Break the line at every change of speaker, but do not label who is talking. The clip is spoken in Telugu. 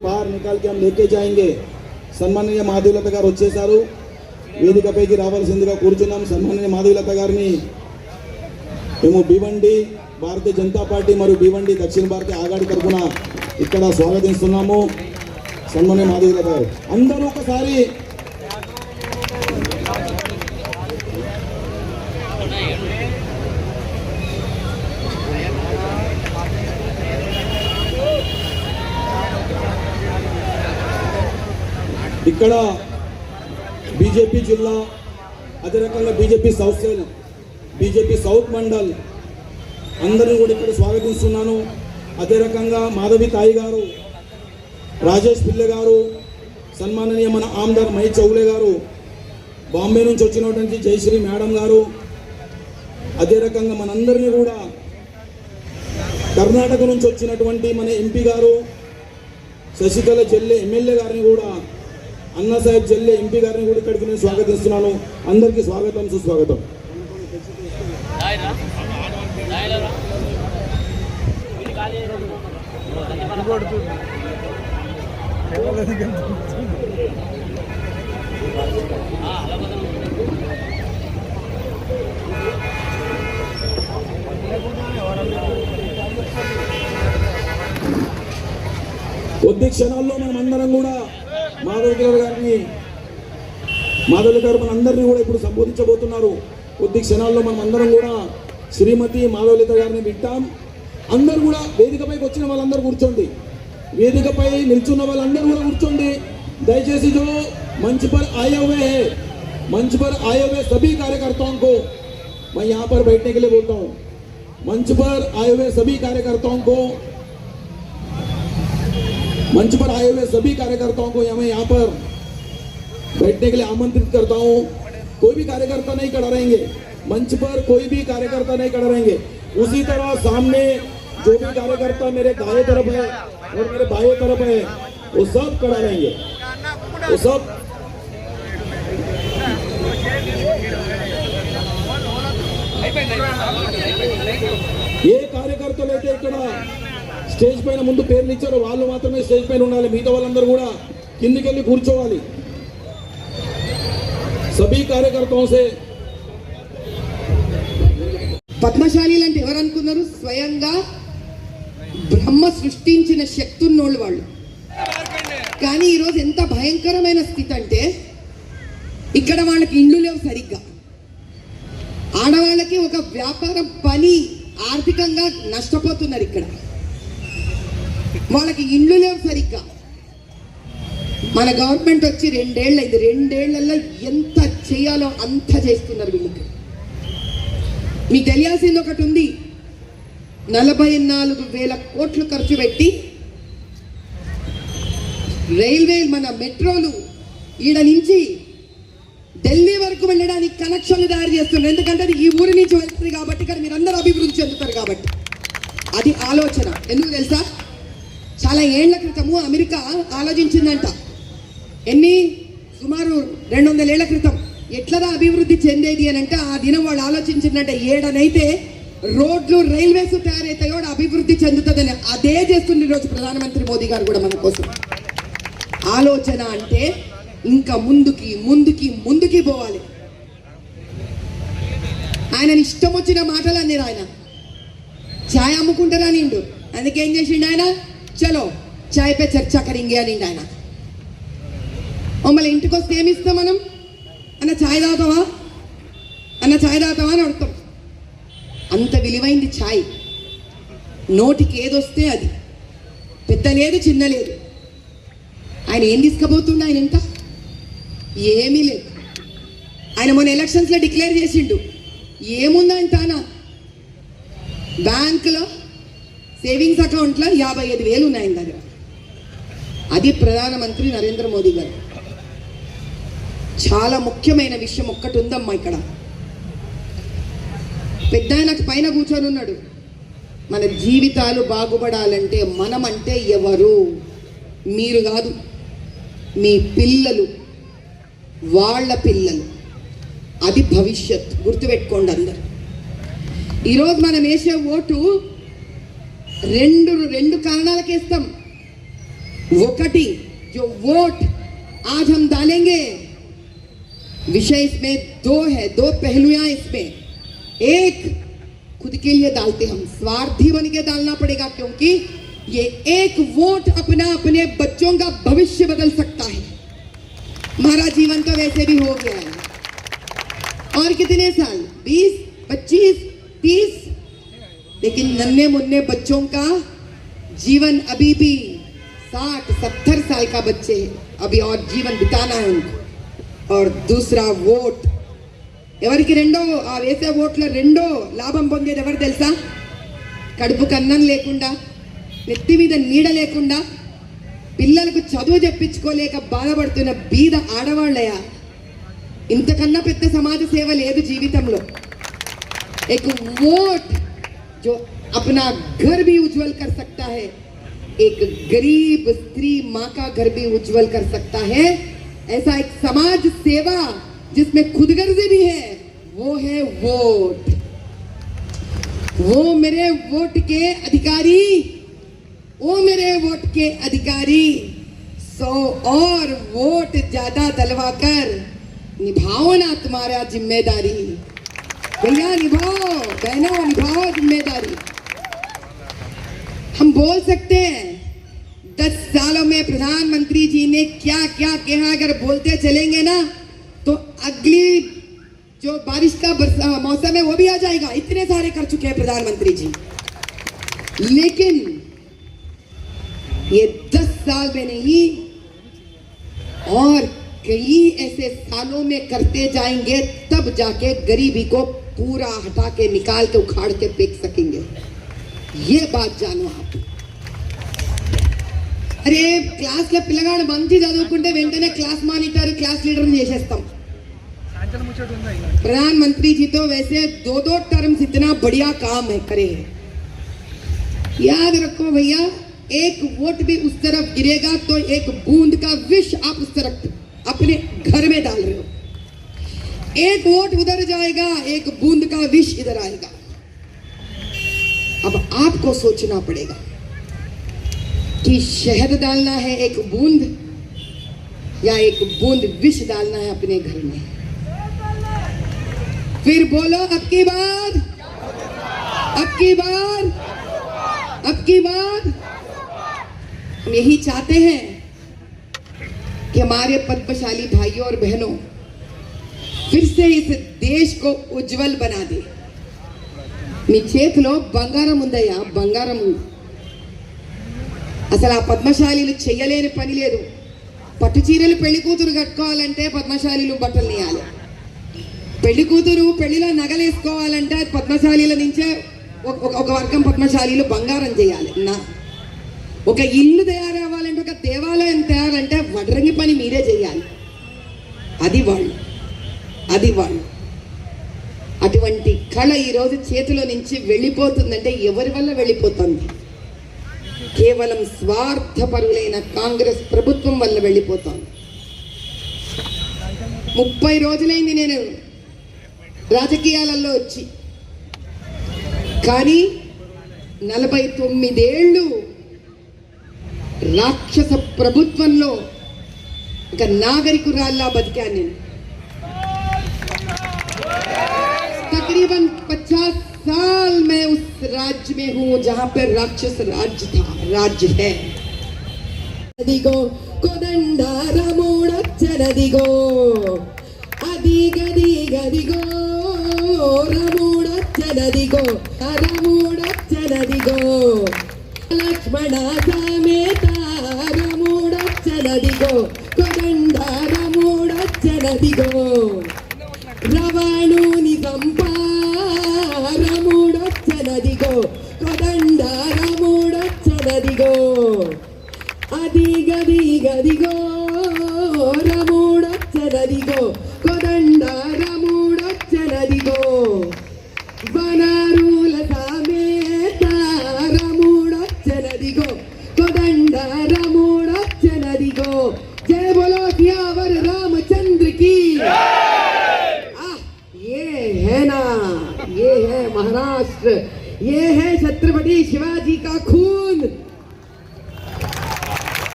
బాహర్ నికాల్కి హమ్ లేకే జాయింగే సన్మాననీయ మాధవీలత గారు వచ్చేసారు వేదికపైకి రావాల్సిందిగా కూర్చున్నాం సన్మాననీయ మాధవీలత గారిని మేము భీవండి భారతీయ జనతా పార్టీ మరియు భీవండి దక్షిణ భారత ఆగాడి తరఫున ఇక్కడ స్వాగతిస్తున్నాము సన్మాననీయ మాధవీలత గారు అందరూ ఒకసారి ఇక్కడ బీజేపీ జిల్లా అదే రకంగా BJP south cell BJP south Mandal. అందరిని కూడా ఇక్కడ స్వాగతిస్తున్నాను. అదే రకంగా మాధవి తాయి గారు రాజేష్ పిల్లె గారు సన్మాననీయ మన ఆమ్దార్ మహి చౌలే గారు బాంబే నుంచి వచ్చినటువంటి జయశ్రీ మేడం గారు అదే రకంగా మనందరినీ కూడా కర్ణాటక నుంచి వచ్చినటువంటి మన ఎంపీ గారు శశికళ చెల్లె ఎమ్మెల్యే గారిని కూడా అన్నా సాహెబ్ చెల్లె ఎంపీ గారిని కూడా ఇక్కడికి నేను స్వాగతిస్తున్నాను. అందరికీ స్వాగతం సుస్వాగతం. కొద్ది క్షణాల్లో మనం అందరం కూడా మాధవ్ గారు గారిని మాధవ్ గారు మన అందరినీ కూడా ఇప్పుడు సంబోధించబోతున్నారు కొద్ది క్షణాల్లో మనం అందరం కూడా శ్రీమతి మాధవలిత గారిని వింటాం అందరూ కూడా వేదికపైకి వచ్చిన వాళ్ళందరూ కూర్చోండి వేదికపై నిల్చున్న వాళ్ళందరూ కూడా కూర్చోండి దయచేసి जो मंच पर आए हुए हैं मंच पर आए हुए सभी कार्यकर्ताओं को मैं यहाँ पर बैठने के लिए बोलता हूँ मंच पर आए हुए सभी कार्यकर्ताओं को मंच पर आए हुए सभी कार्यकर्ताओं को मैं यहाँ पर बैठने के लिए आमंत्रित करता हूँ। कोई भी कार्यकर्ता नहीं खड़ा रहेंगे। मंच पर कोई भी कार्यकर्ता नहीं खड़ा रहेंगे। उसी तरह सामने जो भी कार्यकर्ता मेरे दाए तरफ़ है और मेरे भाई तरफ़ है, वो सब खड़ा रहेंगे। वो सब ये कार्यकर्ता लेते खड़ा స్టేజ్ పైన ముందు పేర్లు ఇచ్చారు. వాళ్ళు మాత్రమే స్టేజ్ పైన ఉండాలి. మిగతా వాళ్ళందరూ కూడా కిందికి వెళ్ళి కూర్చోవాలి. సభీ కార్యకర్తలు సే
పద్మశాలి అంటే ఎవరు అనుకున్నారు స్వయంగా బ్రహ్మ సృష్టించిన శక్తి ఉన్నోళ్ళు వాళ్ళు. కానీ ఈరోజు ఎంత భయంకరమైన స్థితి అంటే ఇక్కడ వాళ్ళకి ఇండ్లు లేవు సరిగ్గా. ఆడవాళ్ళకి ఒక వ్యాపారం పని ఆర్థికంగా నష్టపోతున్నారు ఇక్కడ. వాళ్ళకి ఇండ్లు లేవు సరిగ్గా. మన గవర్నమెంట్ వచ్చి రెండేళ్ళు అయింది. రెండేళ్ళలో ఎంత చేయాలో అంత చేస్తున్నారు వీళ్ళకి. మీకు తెలియాల్సింది ఒకటి ఉంది. నలభై నాలుగు వేల కోట్లు ఖర్చు పెట్టి రైల్వే మన మెట్రోలు ఈడ నుంచి ఢిల్లీ వరకు వెళ్ళడానికి కనెక్షన్లు తయారు చేస్తున్నారు. ఎందుకంటే అది ఈ ఊరి నుంచి వెళ్తుంది కాబట్టి ఇక్కడ మీరందరూ అభివృద్ధి చెందుతారు కాబట్టి. అది ఆలోచన. ఎందుకు తెలుసా? చాలా ఏళ్ళ క్రితము అమెరికా ఆలోచించిందంట. ఎన్ని? సుమారు రెండు వందల ఏళ్ళ క్రితం. ఎట్లదా అభివృద్ధి చెందేది అని అంటే ఆ దినం వాళ్ళు ఆలోచించిందంటే ఏడనైతే రోడ్లు రైల్వేస్ తయారైతాయో అభివృద్ధి చెందుతుందని అదే చేస్తుంది ఈరోజు ప్రధానమంత్రి మోదీ గారు కూడా మన కోసం. ఆలోచన అంటే ఇంకా ముందుకి ముందుకి ముందుకి పోవాలి. ఆయన ఇష్టం వచ్చిన మాటలు అన్నారు ఆయన ఛాయ్ అమ్ముకుంటారా నిండు? అందుకేం చేసిండు ఆయన? చలో చాయ్ పే చర్చా కరింగే అని ఆయన. మమ్మల్ని ఇంటికి వస్తే ఏమి ఇస్తాం మనం? అన్న ఛాయ్ తాగుతావా? అన్న ఛాయ్ తాగుతావా అని అడుగుతాం. అంత విలువైంది ఛాయ్ నోటికి ఏదొస్తే అది. పెద్ద లేదు చిన్న లేదు. ఆయన ఏం తీసుకుపోతుండు ఆయన ఎంత ఏమీ లేదు. ఆయన మొన్న ఎలక్షన్స్లో డిక్లేర్ చేసిండు. ఏముందంటానా? బ్యాంకులో సేవింగ్స్ అకౌంట్లో యాభై ఐదు వేలు ఉన్నాయి దగ్గర అది ప్రధానమంత్రి నరేంద్ర మోదీ గారు. చాలా ముఖ్యమైన విషయం ఒక్కటి ఉందమ్మా ఇక్కడ. పెద్ద ఆయనకు పైన కూర్చొని ఉన్నాడు. మన జీవితాలు బాగుపడాలంటే మనం అంటే ఎవరు? మీరు కాదు. మీ పిల్లలు. వాళ్ళ పిల్లలు. అది భవిష్యత్. గుర్తుపెట్టుకోండి అందరు. ఈరోజు మనం వేసే ఓటు రెండు రెండు కారణాలకు వేస్తాం वोकटी जो वोट आज हम डालेंगे विषय इसमें दो है दो पहलुयां इसमें एक खुद के लिए डालते हम स्वार्थी बन के डालना पड़ेगा क्योंकि ये एक वोट अपना अपने बच्चों का भविष्य बदल सकता है हमारा जीवन तो वैसे भी हो गया है और कितने साल बीस पच्चीस तीस लेकिन नन्हे मुन्ने बच्चों का जीवन अभी भी साठ सत्तर साल का बच्चे हैं अभी और जीवन बिताना है उनको और दूसरा वोट ఎవరికి రెండో ఆ వేసే ఓట్ల రెండో లాభం పొందేది ఎవరు తెలుసా కడుపుకు అన్నం లేకుండా నెత్తి మీద నీడ లేకుండా పిల్లలకు చదువు చెప్పించుకోలేక బాధపడుతున్న బీద ఆడవాళ్ళయా ఇంతకన్నా పెద్ద సమాజ సేవ లేదు జీవితంలో एक वोट जो अपना घर भी उज्जवल कर सकता है, एक गरीब स्त्री माँ का घर भी उज्जवल कर सकता है। ऐसा एक समाज सेवा जिसमें खुदगर्जी भी है, वो है वोट। वो मेरे वोट के अधिकारी, वो मेरे वोट के अधिकारी। सौ और वोट ज़्यादा दलवा कर निभाओ ना तुम्हारा ज़िम्मेदारी। भैया निभाओ बहनों निभाओ ज़िम्मेदारी। हम बोल सकते हैं, दस सालों में प्रधानमंत्री जी ने क्या क्या कहा, अगर बोलते चलेंगे ना तो अगली जो बारिश का मौसम है, वो भी आ जाएगा। इतने सारे कर चुके हैं प्रधानमंत्री जी। लेकिन ये दस साल में नहीं, और कई ऐसे सालों में करते जाएँगे, तब जाके गरीबी को पूरा हटा के निकाल के उखाड़ के फेंक सकेंगे ये बात जानो आप అరే క్లాస్లో పిల్లగాడు మంచి చదువుకుంటే వెంటనే క్లాస్ మానిటర్ క్లాస్ లీడర్ చేసేస్తాం प्रधानमंत्री जी तो वैसे दो दो टर्म्स इतना बढ़िया काम है करे हैं याद रखो भैया एक वोट भी उस तरफ गिरेगा तो एक बूंद का विष आप उस तरफ अपने घर में डाल रहे हो एक वोट उधर जाएगा, एक बूंद का विष इधर आएगा। अब आपको सोचना पड़ेगा कि शहद डालना है एक बूंद या एक बूंद विष डालना है अपने घर में। फिर बोलो, अब की बार अब की बार अब की बार हम यही चाहते हैं कि हमारे पद्मशाली भाइयों और बहनों फिर से इस देश को उज्जवल बना दे మీ చేతిలో బంగారం ఉందయ్యా బంగారం ఉంది అసలు ఆ పద్మశాలీలు చెయ్యలేని పని లేదు పట్టు చీరలు పెళ్లి కూతురు కట్టుకోవాలంటే పద్మశాలీలు బట్టలు నేయాలి పెళ్లి కూతురు పెళ్లిలో నగలేసుకోవాలంటే అది పద్మశాలీల నుంచే ఒక- ఒక- ఒక వర్గం పద్మశాలీలు బంగారం చేయాలి నా ఒక ఇల్లు తయారవ్వాలంటే ఒక దేవాలయం తయారంటే వడ్రంగి పని మీరే చేయాలి అది వాళ్ళు అది వాళ్ళు అటువంటి కళ ఈరోజు చేతిలో నుంచి వెళ్ళిపోతుందంటే ఎవరి వల్ల వెళ్ళిపోతుంది? కేవలం స్వార్థపరులైన కాంగ్రెస్ ప్రభుత్వం వల్ల వెళ్ళిపోతుంది. ముప్పై రోజులైంది నేను రాజకీయాలలో వచ్చి. కానీ నలభై తొమ్మిదేళ్ళు రాక్షస ప్రభుత్వంలో ఒక నాగరికురాల్లా బతికాను నేను. तकरीबन पचास साल मैं उस राज्य में हूँ जहाँ पर राक्षस राज्य था, राज्य है। अदिगो कोदंडा रमोड़च्चरदिगो अदिगदिगदिगो रमोड़च्चरदिगो रमोड़च्चरदिगो लक्ष्मण समेत रमोड़च्चरदिगो कोदंडा रमोड़च्चरदिगो రవణుని సంపారముడొచ్చనదిగో కొదండారముడొచ్చనదిగో. అది Ich war die